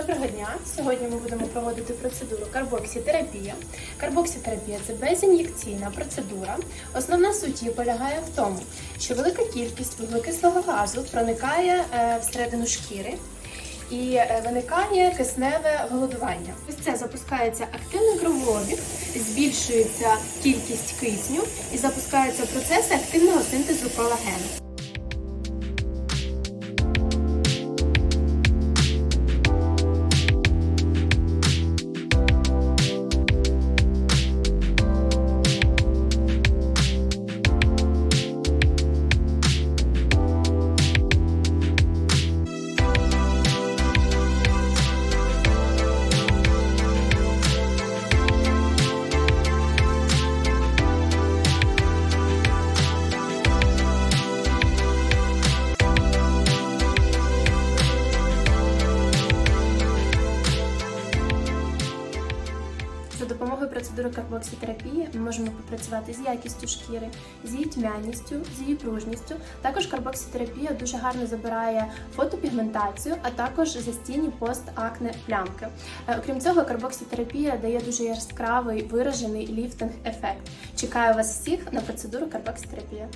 Доброго дня! Сьогодні ми будемо проводити процедуру карбоксітерапія. Карбоксітерапія це безін'єкційна процедура. Основна суть її полягає в тому, що велика кількість вуглекислого газу проникає е, всередину шкіри. І е, виникає кисневе голодування. Ось це запускається активний кровообіг, збільшується кількість кисню і запускаються процеси активного синтезу колагену. За допомогою процедури карбоксітерапії ми можемо попрацювати з якістю шкіри, з її тьмяністю, з її пружністю. Також карбоксітерапія дуже гарно забирає фотопігментацію, а також застійні постакне плямки. Е, Окрім цього, карбоксітерапія дає дуже яскравий виражений ліфтинг ефект. Чекаю вас всіх на процедуру карбоксітерапія.